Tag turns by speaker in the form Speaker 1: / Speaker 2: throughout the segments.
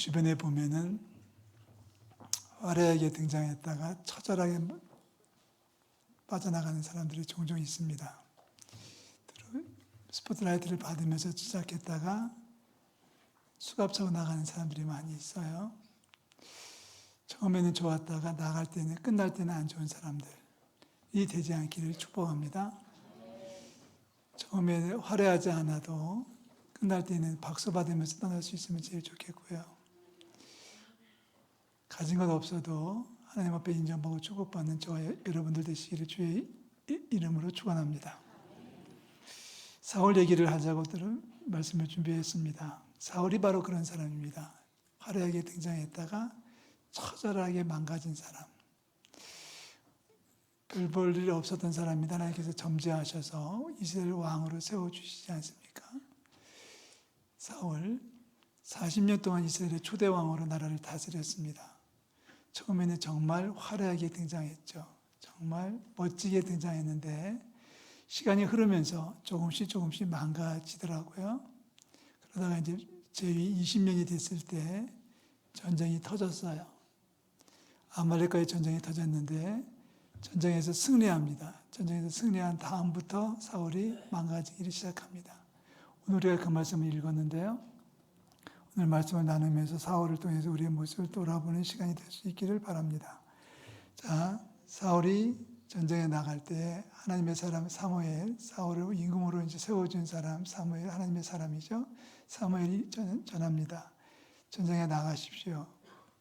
Speaker 1: 주변에 보면은 화려하게 등장했다가 처절하게 빠져나가는 사람들이 종종 있습니다. 스포트라이트를 받으면서 시작했다가 수갑차고 나가는 사람들이 많이 있어요. 처음에는 좋았다가 나갈 때는 끝날 때는 안 좋은 사람들이 되지 않기를 축복합니다. 처음에 화려하지 않아도 끝날 때는 박수 받으면서 떠날 수 있으면 제일 좋겠고요. 가진 것 없어도 하나님 앞에 인정받고 축복받는 저와 여러분들 되시기를 주의 이름으로 축원합니다. 사울 얘기를 하자고 들은 말씀을 준비했습니다. 사울이 바로 그런 사람입니다. 화려하게 등장했다가 처절하게 망가진 사람. 별볼일 없었던 사람입니다. 하나님께서 점지하셔서 이스라엘 왕으로 세워주시지 않습니까? 사울 40년 동안 이스라엘의 초대 왕으로 나라를 다스렸습니다. 처음에는 정말 화려하게 등장했죠. 정말 멋지게 등장했는데 시간이 흐르면서 조금씩 조금씩 망가지더라고요. 그러다가 이제 제위 20년이 됐을 때 전쟁이 터졌어요. 아말렉과의 전쟁이 터졌는데 전쟁에서 승리합니다. 전쟁에서 승리한 다음부터 사울이 망가지기를 시작합니다. 오늘 우리가 그 말씀을 읽었는데요. 오늘 말씀을 나누면서 사울을 통해서 우리의 모습을 돌아보는 시간이 될 수 있기를 바랍니다. 자, 사울이 전쟁에 나갈 때 하나님의 사람 사무엘, 사울을 임금으로 이제 세워준 사람 사무엘 하나님의 사람이죠. 사무엘이 전, 전합니다. 전쟁에 나가십시오.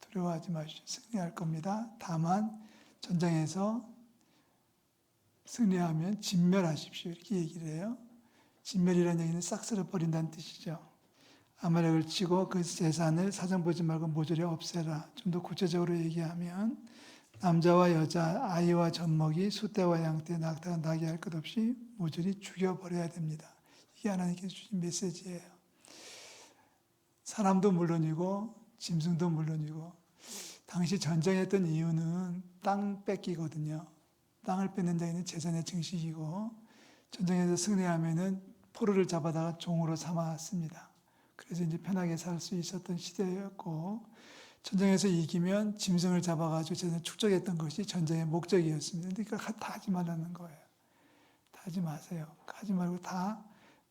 Speaker 1: 두려워하지 마십시오. 승리할 겁니다. 다만 전쟁에서 승리하면 진멸하십시오. 이렇게 얘기를 해요. 진멸이라는 얘기는 싹쓸어 버린다는 뜻이죠. 아말렉을 치고 그 재산을 사정 보지 말고 모조리 없애라. 좀 더 구체적으로 얘기하면 남자와 여자, 아이와 젖먹이, 수떼와 양떼, 낙타가 나게 할것 없이 모조리 죽여버려야 됩니다. 이게 하나님께서 주신 메시지예요. 사람도 물론이고 짐승도 물론이고 당시 전쟁했던 이유는 땅 뺏기거든요. 땅을 뺏는 자에는 재산의 증식이고 전쟁에서 승리하면은 포로를 잡아다가 종으로 삼았습니다. 그래서 이제 편하게 살 수 있었던 시대였고 전쟁에서 이기면 짐승을 잡아가지고 재산 축적했던 것이 전쟁의 목적이었습니다. 그러니까 다 하지 말라는 거예요. 다 하지 마세요. 하지 말고 다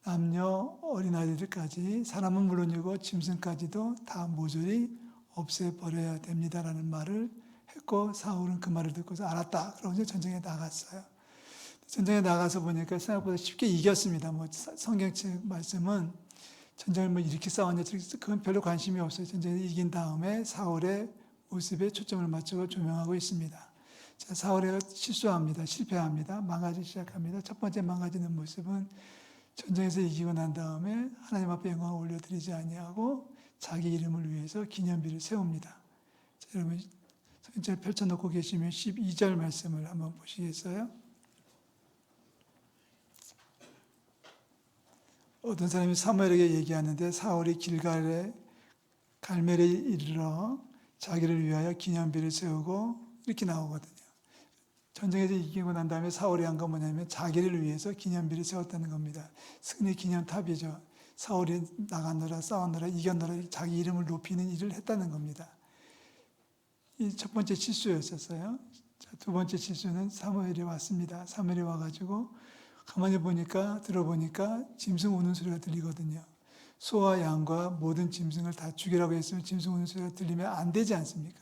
Speaker 1: 남녀 어린아이들까지 사람은 물론이고 짐승까지도 다 모조리 없애버려야 됩니다라는 말을 했고 사울은 그 말을 듣고서 알았다. 그러고 이제 전쟁에 나갔어요. 전쟁에 나가서 보니까 생각보다 쉽게 이겼습니다. 뭐 성경책 말씀은 전쟁을 뭐 이렇게 싸웠냐, 그건 별로 관심이 없어요. 전쟁을 이긴 다음에 사울의 모습에 초점을 맞추고 조명하고 있습니다. 자, 사울이 실수합니다. 실패합니다. 망가지기 시작합니다. 첫 번째 망가지는 모습은 전쟁에서 이기고 난 다음에 하나님 앞에 영광을 올려드리지 아니하고 자기 이름을 위해서 기념비를 세웁니다. 자, 여러분 성경을 펼쳐놓고 계시면 12절 말씀을 한번 보시겠어요? 어떤 사람이 사무엘에게 얘기하는데 사울이 길갈에 갈멜에 이르러 자기를 위하여 기념비를 세우고 이렇게 나오거든요. 전쟁에서 이기고 난 다음에 사울이 한 건 뭐냐면 자기를 위해서 기념비를 세웠다는 겁니다. 승리 기념탑이죠. 사울이 나갔노라 싸웠노라 이겼노라 자기 이름을 높이는 일을 했다는 겁니다. 이 첫 번째 실수였었어요. 자, 두 번째 실수는 사무엘이 왔습니다. 사무엘이 와가지고 가만히 보니까 들어보니까 짐승 우는 소리가 들리거든요. 소와 양과 모든 짐승을 다 죽이라고 했으면 짐승 우는 소리가 들리면 안 되지 않습니까?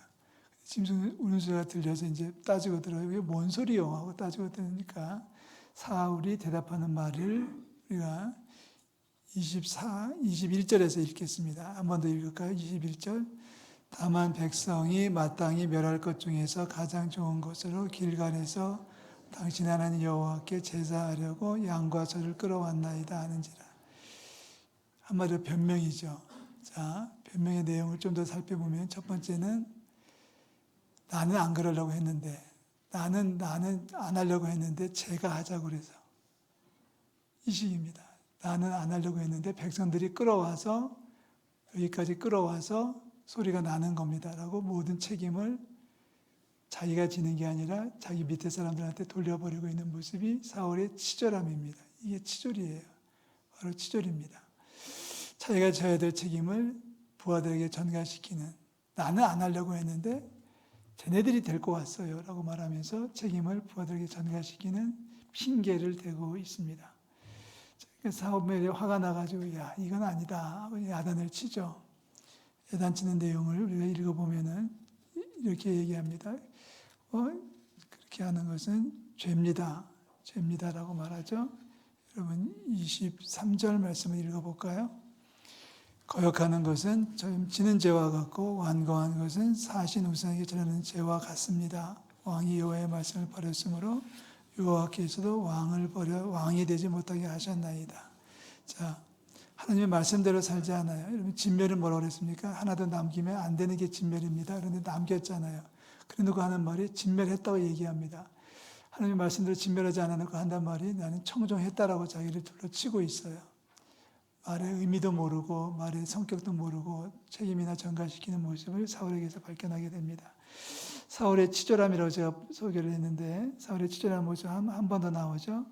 Speaker 1: 짐승 우는 소리가 들려서 이제 따지고 들어요. 이게 뭔 소리요? 하고 따지고 들으니까 사울이 대답하는 말을 우리가 24, 21절에서 읽겠습니다. 한 번 더 읽을까요? 21절. 다만 백성이 마땅히 멸할 것 중에서 가장 좋은 것으로 길갈에서 당신 하나님 여호와께 제사하려고 양과 소를 끌어왔나이다 하는지라. 한마디로 변명이죠. 자, 변명의 내용을 좀 더 살펴보면 첫 번째는 나는 안 그러려고 했는데 나는 나는 안 하려고 했는데 제가 하자고 그래서 이 식입니다. 나는 안 하려고 했는데 백성들이 끌어와서 여기까지 끌어와서 소리가 나는 겁니다라고 모든 책임을 자기가 지는 게 아니라 자기 밑에 사람들한테 돌려버리고 있는 모습이 사울의 치졸함입니다. 이게 치졸이에요. 바로 치졸입니다. 자기가 져야 될 책임을 부하들에게 전가시키는 나는 안 하려고 했는데 쟤네들이 데리고 왔어요 라고 말하면서 책임을 부하들에게 전가시키는 핑계를 대고 있습니다. 사업멜이 화가 나가지고 야 이건 아니다 야단을 치죠. 야단 치는 내용을 우리가 읽어보면은 이렇게 얘기합니다. 어, 그렇게 하는 것은 죄입니다. 죄입니다라고 말하죠. 여러분 23절 말씀을 읽어볼까요? 거역하는 것은 지는 죄와 같고 완고한 것은 사신 우상에게 전하는 죄와 같습니다. 왕이 여호와의 말씀을 버렸으므로 여호와께서도 왕을 버려 왕이 되지 못하게 하셨나이다. 자, 하나님의 말씀대로 살지 않아요. 여러분 진멸은 뭐라고 그랬습니까? 하나도 남기면 안 되는 게 진멸입니다. 그런데 남겼잖아요. 그래놓고 하는 말이 진멸했다고 얘기합니다. 하나님의 말씀대로 진멸하지 않아놓고 한단 말이 나는 청종했다라고 자기를 둘러치고 있어요. 말의 의미도 모르고 말의 성격도 모르고 책임이나 전가시키는 모습을 사울에게서 발견하게 됩니다. 사울의 치졸함이라고 제가 소개를 했는데 사울의 치졸한 모습 한 번 더 나오죠.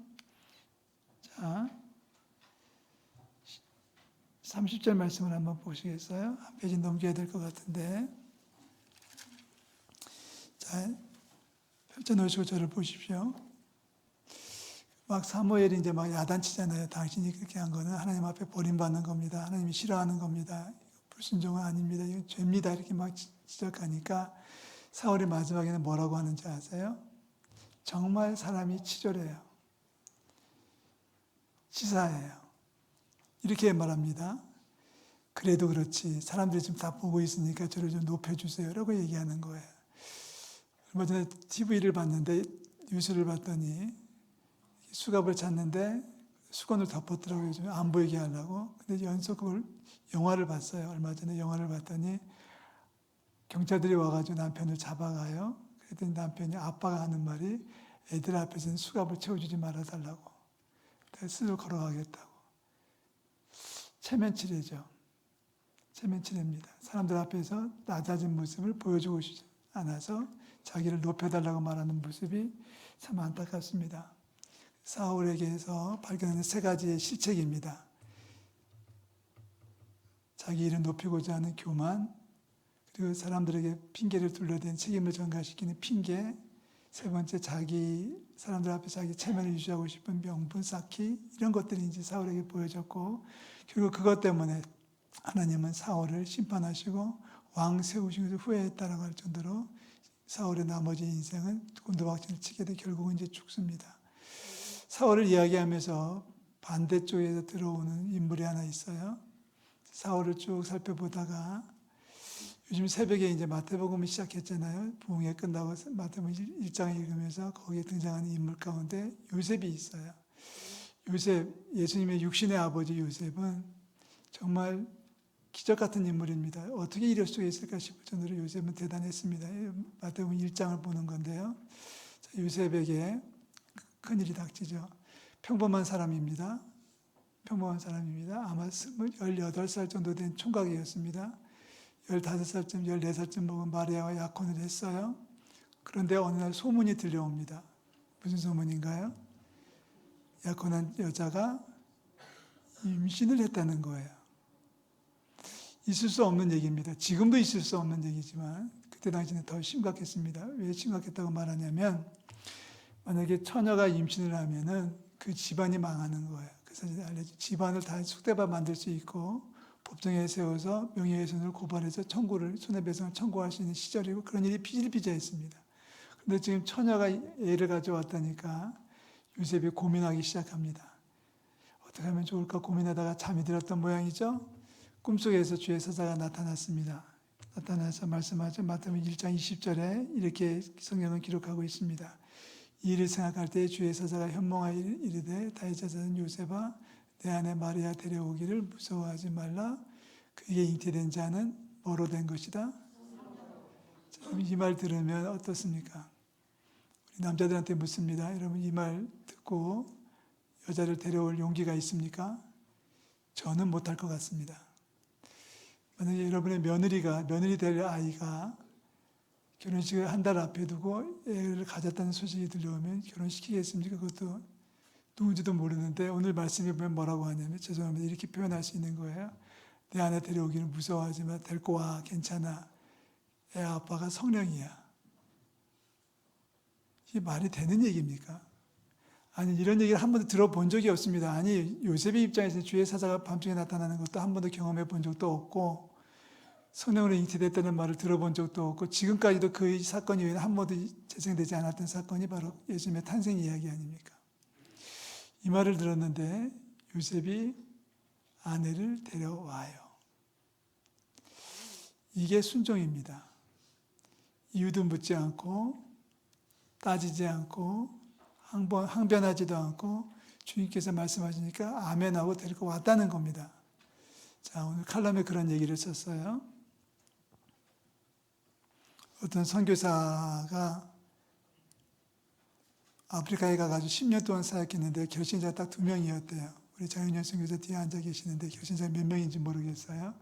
Speaker 1: 자, 30절 말씀을 한번 보시겠어요? 한 페이지 넘겨야 될 것 같은데. 자, 펼쳐 놓으시고 저를 보십시오. 막 사무엘이 이제 막 야단치잖아요. 당신이 그렇게 한 거는 하나님 앞에 버림받는 겁니다. 하나님이 싫어하는 겁니다. 불순종은 아닙니다. 이거 죄입니다. 이렇게 막 지적하니까 사울이 마지막에는 뭐라고 하는지 아세요? 정말 사람이 치졸해요. 치사해요. 이렇게 말합니다. 그래도 그렇지. 사람들이 지금 다 보고 있으니까 저를 좀 높여주세요. 라고 얘기하는 거예요. 얼마 전에 TV를 봤는데, 뉴스를 봤더니, 수갑을 찾는데, 수건을 덮었더라고요. 좀 안 보이게 하려고. 근데 연속 그걸 영화를 봤어요. 얼마 전에 영화를 봤더니, 경찰들이 와가지고 남편을 잡아가요. 그랬더니 남편이 아빠가 하는 말이 애들 앞에서는 수갑을 채워주지 말아달라고. 스스로 걸어가겠다고. 체면치레죠. 체면치레입니다. 사람들 앞에서 낮아진 모습을 보여주고 싶지 않아서 자기를 높여달라고 말하는 모습이 참 안타깝습니다. 사울에게서 발견하는 세 가지의 실책입니다. 자기 일을 높이고자 하는 교만, 그리고 사람들에게 핑계를 둘러댄 책임을 전가시키는 핑계, 세 번째 자기 사람들 앞에 자기 체면을 유지하고 싶은 명분 쌓기 이런 것들이 이제 사울에게 보여졌고 결국 그것 때문에 하나님은 사울을 심판하시고 왕 세우신 것을 후회했다라고 할 정도로 사울의 나머지 인생은 곤두박질을 치게 돼 결국은 이제 죽습니다. 사울을 이야기하면서 반대쪽에서 들어오는 인물이 하나 있어요. 사울을 쭉 살펴보다가 요즘 새벽에 이제 마태복음을 시작했잖아요. 부흥회 끝나고 마태복음 1장 읽으면서 거기에 등장하는 인물 가운데 요셉이 있어요. 요셉, 예수님의 육신의 아버지 요셉은 정말 기적 같은 인물입니다. 어떻게 이럴 수가 있을까 싶을 정도로 요셉은 대단했습니다. 마태복음 1장을 보는 건데요. 요셉에게 큰 일이 닥치죠. 평범한 사람입니다. 평범한 사람입니다. 아마 18살 정도 된 총각이었습니다. 15살쯤, 14살쯤 먹은 마리아와 약혼을 했어요. 그런데 어느 날 소문이 들려옵니다. 무슨 소문인가요? 약혼한 여자가 임신을 했다는 거예요. 있을 수 없는 얘기입니다. 지금도 있을 수 없는 얘기지만 그때 당시는 더 심각했습니다. 왜 심각했다고 말하냐면 만약에 처녀가 임신을 하면은 그 집안이 망하는 거예요. 그래서 알려진 집안을 다 쑥대밭 만들 수 있고 법정에 세워서 명예훼손을 고발해서 청구를 손해배상을 청구할 수 있는 시절이고 그런 일이 비일비재했습니다. 그런데 지금 처녀가 애를 가져왔다니까 요셉이 고민하기 시작합니다. 어떻게 하면 좋을까 고민하다가 잠이 들었던 모양이죠. 꿈속에서 주의 사자가 나타났습니다. 나타나서 말씀하죠. 마태복음 1장 20절에 이렇게 성경은 기록하고 있습니다. 이 일을 생각할 때 주의 사자가 현몽하여 이르되 다윗 자손 요셉아 내 아내 마리아 데려오기를 무서워하지 말라. 그에게 잉태된 자는 뭐로 된 것이다? 이 말 들으면 어떻습니까? 우리 남자들한테 묻습니다. 여러분 이 말 듣고 여자를 데려올 용기가 있습니까? 저는 못할 것 같습니다. 만약에 여러분의 며느리가 며느리 될 아이가 결혼식을 한 달 앞에 두고 애를 가졌다는 소식이 들려오면 결혼시키겠습니까? 그것도 누군지도 모르는데 오늘 말씀에 보면 뭐라고 하냐면 죄송합니다. 이렇게 표현할 수 있는 거예요. 내 아내 데려오기는 무서워하지만 데리고 와 괜찮아. 애 아빠가 성령이야. 이게 말이 되는 얘기입니까? 아니 이런 얘기를 한 번도 들어본 적이 없습니다. 아니 요셉의 입장에서 주의 사자가 밤중에 나타나는 것도 한 번도 경험해 본 적도 없고 성령으로 잉태됐다는 말을 들어본 적도 없고 지금까지도 그 사건 이후에는 한 번도 재생되지 않았던 사건이 바로 예수님의 탄생 이야기 아닙니까? 이 말을 들었는데 요셉이 아내를 데려와요. 이게 순종입니다. 이유도 묻지 않고 따지지 않고 항변, 항변하지도 않고 주님께서 말씀하시니까 아멘하고 데리고 왔다는 겁니다. 자, 오늘 칼럼에 그런 얘기를 썼어요. 어떤 선교사가 아프리카에 가가지고 10년 동안 사역했는데 결신자가 딱두 명이었대요. 우리 장윤현 선교사 뒤에 앉아 계시는데 결신자 몇 명인지 모르겠어요.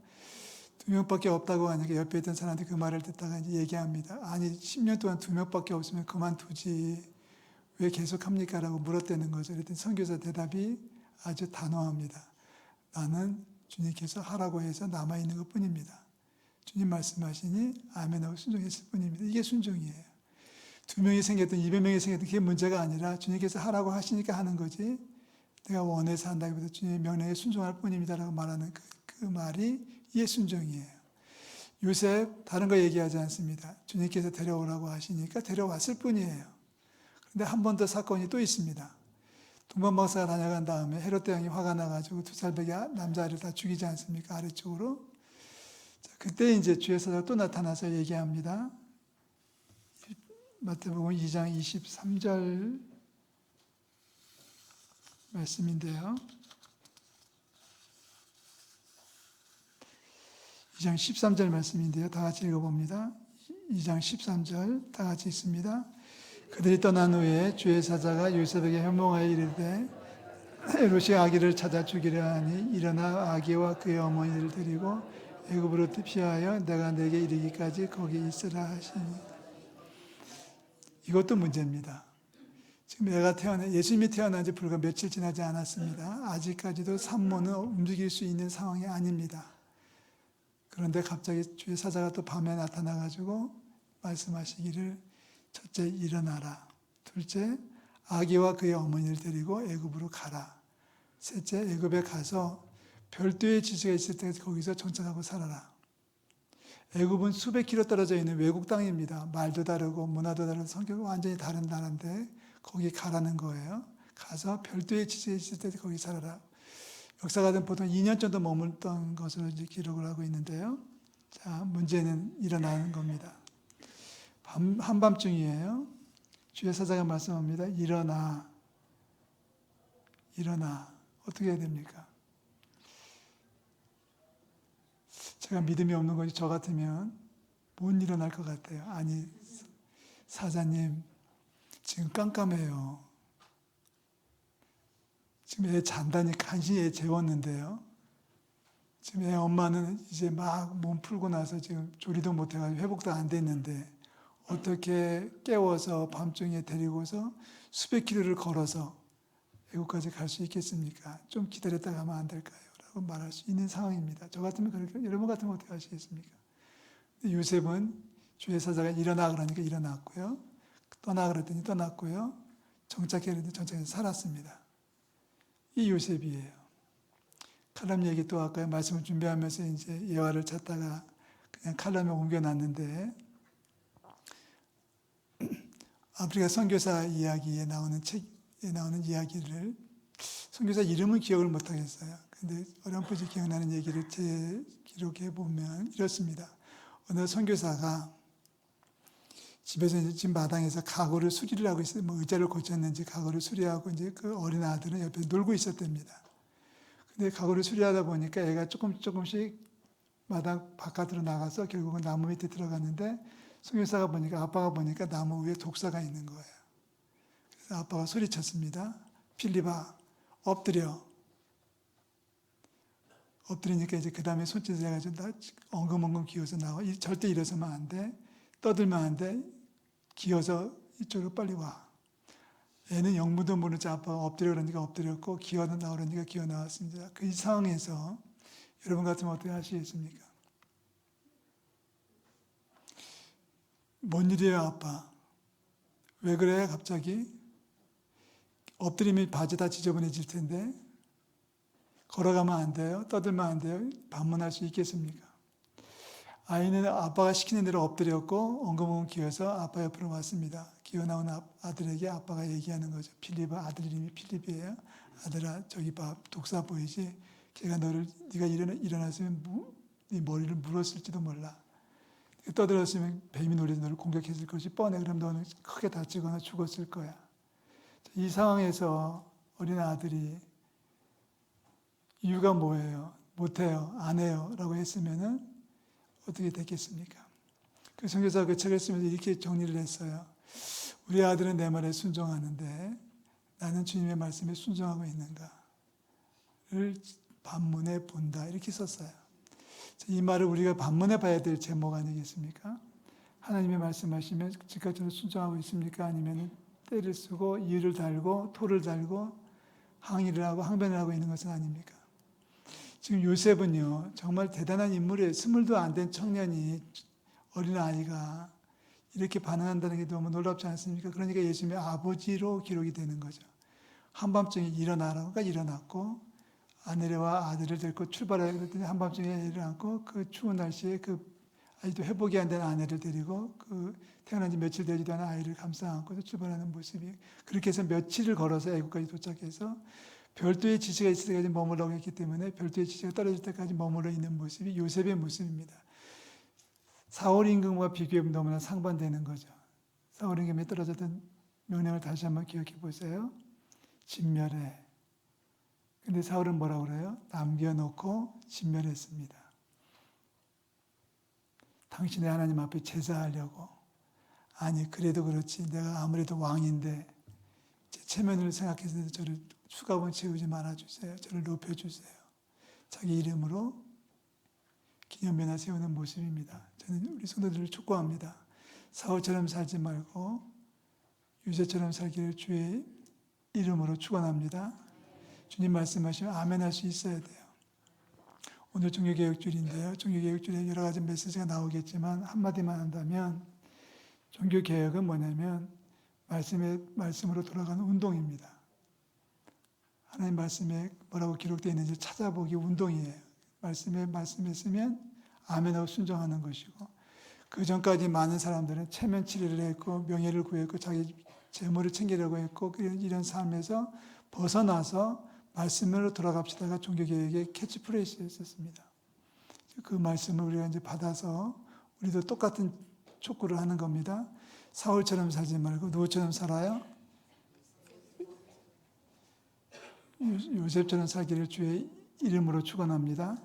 Speaker 1: 두 명밖에 없다고 하니까 옆에 있던 사람한테 그 말을 듣다가 이제 얘기합니다. 아니 10년 동안 두 명밖에 없으면 그만두지 왜 계속합니까? 라고 물었다는 거죠. 그랬더니 선교사 대답이 아주 단호합니다. 나는 주님께서 하라고 해서 남아있는 것 뿐입니다. 주님 말씀하시니 아멘 하고 순종했을 뿐입니다. 이게 순종이에요. 두 명이 생겼든 이백 명이 생겼든 그게 문제가 아니라 주님께서 하라고 하시니까 하는 거지 내가 원해서 한다기보다 주님의 명령에 순종할 뿐입니다 라고 말하는 그, 그 말이 이게 순종이에요. 요셉 다른 거 얘기하지 않습니다. 주님께서 데려오라고 하시니까 데려왔을 뿐이에요. 그런데 한 번 더 사건이 또 있습니다. 동방 박사가 다녀간 다음에 헤롯 대왕이 화가 나가지고 두 살배기 남자를 다 죽이지 않습니까? 아래쪽으로. 자, 그때 이제 주의 사자가 또 나타나서 얘기합니다. 마태복음 2장 23절 말씀인데요. 2장 13절 말씀인데요. 다 같이 읽어봅니다. 2장 13절 다 같이 있습니다. 그들이 떠난 후에 주의 사자가 요셉에게 현몽하여 이르되 에롯이 아기를 찾아 죽이려 하니 일어나 아기와 그의 어머니를 데리고 애굽으로 피하여 내가 내게 이르기까지 거기 있으라 하시니 이것도 문제입니다. 지금 애가 태어나 예수님이 태어난 지 불과 며칠 지나지 않았습니다. 아직까지도 산모는 움직일 수 있는 상황이 아닙니다. 그런데 갑자기 주의 사자가 또 밤에 나타나 가지고 말씀하시기를 첫째 일어나라. 둘째 아기와 그의 어머니를 데리고 애굽으로 가라. 셋째 애굽에 가서 별도의 지수가 있을 때 거기서 정착하고 살아라. 애굽은 수백 킬로 떨어져 있는 외국 땅입니다. 말도 다르고 문화도 다르고 성격이 완전히 다른 나라인데 거기 가라는 거예요. 가서 별도의 지수가 있을 때 거기 살아라. 역사가든 보통 2년 정도 머물던 것으로 기록을 하고 있는데요. 자, 문제는 일어나는 겁니다. 밤, 한밤중이에요. 주의 사자가 말씀합니다. 일어나. 일어나. 어떻게 해야 됩니까? 제가 믿음이 없는 것이 저 같으면 못 일어날 것 같아요. 아니, 사자님, 지금 깜깜해요. 지금 애 잔다니 간신히 애 재웠는데요. 지금 애 엄마는 이제 막 몸 풀고 나서 지금 조리도 못해가지고 회복도 안 됐는데 어떻게 깨워서 밤중에 데리고서 수백 킬로를 걸어서 애국까지 갈 수 있겠습니까? 좀 기다렸다 가면 안 될까요? 라고 말할 수 있는 상황입니다. 저 같으면 그렇게, 여러분 같으면 어떻게 하시겠습니까? 요셉은 주의 사자가 일어나 그러니까 일어났고요. 떠나 그랬더니 떠났고요. 정착해 그랬더니 정착해서 살았습니다. 이 요셉이에요. 칼럼 얘기 또 아까 말씀을 준비하면서 이제 예화를 찾다가 그냥 칼럼에 옮겨놨는데 아프리카 선교사 이야기에 나오는 책에 나오는 이야기를 선교사 이름은 기억을 못하겠어요. 근데 어렴풋이 기억나는 얘기를 제 기록해 보면 이렇습니다. 어느 선교사가 집에서 이제 집 마당에서 가구를 수리를 하고 있어요. 뭐 의자를 고쳤는지 가구를 수리하고 이제 그 어린 아들은 옆에 놀고 있었답니다. 근데 가구를 수리하다 보니까 애가 조금 조금씩 마당 바깥으로 나가서 결국은 나무 밑에 들어갔는데 송교사가 보니까 아빠가 보니까 나무 위에 독사가 있는 거예요. 그래서 아빠가 소리쳤습니다. 필리바 엎드려. 엎드리니까 이제 그 다음에 손짓을 해가지고 나 엉금엉금 기어서 나와. 이- 절대 일어서면 안 돼. 떠들면 안 돼. 기어서 이쪽으로 빨리 와. 애는 영무도 모르지 아빠가 엎드려 그러니까 엎드렸고 기어는 나오려니까 기어 나왔습니다. 그이 상황에서 여러분 같으면 어떻게 하시겠습니까? 뭔 일이에요, 아빠? 왜 그래, 갑자기? 엎드리면 바지 다 지저분해질 텐데. 걸어가면 안 돼요? 떠들면 안 돼요? 방문할 수 있겠습니까? 아이는 아빠가 시키는 대로 엎드렸고 엉거벙 기어서 아빠 옆으로 왔습니다. 기어 나온 아- 아들에게 아빠가 얘기하는 거죠. 필립 아들 이름이 필립이에요. 아들아 저기 봐 독사 보이지? 걔가 너를 네가 일어나, 일어났으면 무, 네 머리를 물었을지도 몰라. 떠들었으면 뱀이 놀려서 너를 공격했을 것이 뻔해. 그럼 너는 크게 다치거나 죽었을 거야. 이 상황에서 어린 아들이 이유가 뭐예요? 못해요, 안 해요, 라고 했으면은 어떻게 됐겠습니까? 그 선교사 그 책을 쓰면서 이렇게 정리를 했어요. 우리 아들은 내 말에 순종하는데 나는 주님의 말씀에 순종하고 있는가를 반문해 본다 이렇게 썼어요. 이 말을 우리가 반문해 봐야 될 제목 아니겠습니까? 하나님의 말씀하시면 즉각적으로 순종하고 있습니까? 아니면 때를 쓰고 이유를 달고 토를 달고 항의를 하고 항변을 하고 있는 것은 아닙니까? 지금 요셉은요 정말 대단한 인물이에요. 스물도 안 된 청년이 어린 아이가 이렇게 반응한다는 게 너무 놀랍지 않습니까? 그러니까 예수님의 아버지로 기록이 되는 거죠. 한밤중에 일어나라고 그러니까 일어났고 아내와 아들을 데리고 출발하려 그랬더니 한밤중에 일어났고 그 추운 날씨에 그 아직도 회복이 안 된 아내를 데리고 그 태어난 지 며칠 되지도 않은 아이를 감싸 안고 출발하는 모습이 그렇게 해서 며칠을 걸어서 애국까지 도착해서 별도의 지시가 있을 때까지 머물라고 했기 때문에 별도의 지시가 떨어질 때까지 머물러 있는 모습이 요셉의 모습입니다. 사울 임금과 비교하면 너무나 상반되는 거죠. 사울 임금이 떨어졌던 명령을 다시 한번 기억해 보세요. 진멸해. 근데 사울은 뭐라고 그래요? 남겨놓고 진멸했습니다. 당신의 하나님 앞에 제사하려고. 아니, 그래도 그렇지. 내가 아무래도 왕인데, 제 체면을 생각해서 저를 수갑은 채우지 말아주세요. 저를 높여주세요. 자기 이름으로 기념비나 세우는 모습입니다. 저는 우리 성도들을 축복합니다. 사울처럼 살지 말고 유세처럼 살기를 주의 이름으로 축원합니다. 주님 말씀하시면 아멘 할 수 있어야 돼요. 오늘 종교개혁줄인데요. 종교개혁줄에 여러 가지 메시지가 나오겠지만 한마디만 한다면 종교개혁은 뭐냐면 말씀의 말씀으로 돌아가는 운동입니다. 하나님 말씀에 뭐라고 기록되어 있는지 찾아보기 운동이에요. 말씀에 쓰면 아멘하고 순종하는 것이고 그 전까지 많은 사람들은 체면 치레를 했고 명예를 구했고 자기 재물을 챙기려고 했고 이런, 삶에서 벗어나서 말씀으로 돌아갑시다가 종교개혁의 캐치프레이즈였었습니다. 그 말씀을 우리가 이제 받아서 우리도 똑같은 촉구를 하는 겁니다. 사울처럼 살지 말고 누구처럼 살아요? 요- 요셉처럼 살기를 주의 이름으로 축원합니다.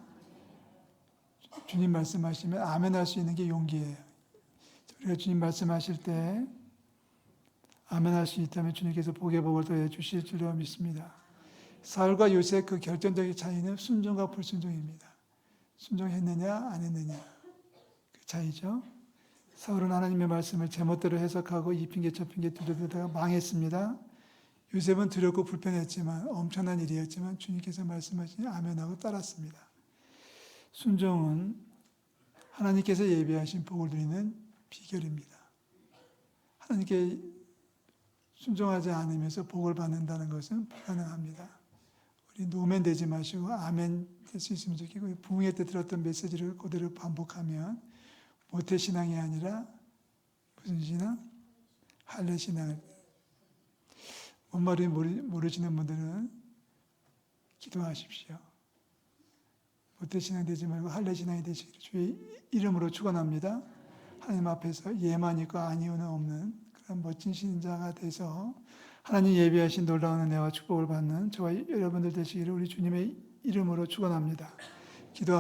Speaker 1: 주님 말씀하시면 아멘 할 수 있는 게 용기예요. 우리가 주님 말씀하실 때 아멘 할 수 있다면 주님께서 복의 복을 더해 주실 줄로 믿습니다. 사울과 요셉 그 결정적인 차이는 순종과 불순종입니다. 순종했느냐 안 했느냐 그 차이죠. 사울은 하나님의 말씀을 제멋대로 해석하고 이 핑계 저 핑계 두드리다가 망했습니다. 요셉은 두렵고 불편했지만 엄청난 일이었지만 주님께서 말씀하시니 아멘하고 따랐습니다. 순종은 하나님께서 예비하신 복을 누리는 비결입니다. 하나님께 순종하지 않으면서 복을 받는다는 것은 불가능합니다. 우리 노멘 되지 마시고 아멘 될 수 있으면 좋겠고 부흥회 때 들었던 메시지를 그대로 반복하면 모태 신앙이 아니라 무슨 신앙? 할례 신앙을 뭔 말인지 모르- 모르시는 분들은 기도하십시오. 모태 신앙 되지 말고 할례 신앙이 되시기를 주의 이름으로 축원합니다. 하나님 앞에서 예만 있고 아니오는 없는 그런 멋진 신자가 돼서 하나님 예비하신 놀라운 은혜와 축복을 받는 저와 여러분들 되시기를 우리 주님의 이름으로 축원합니다. 기도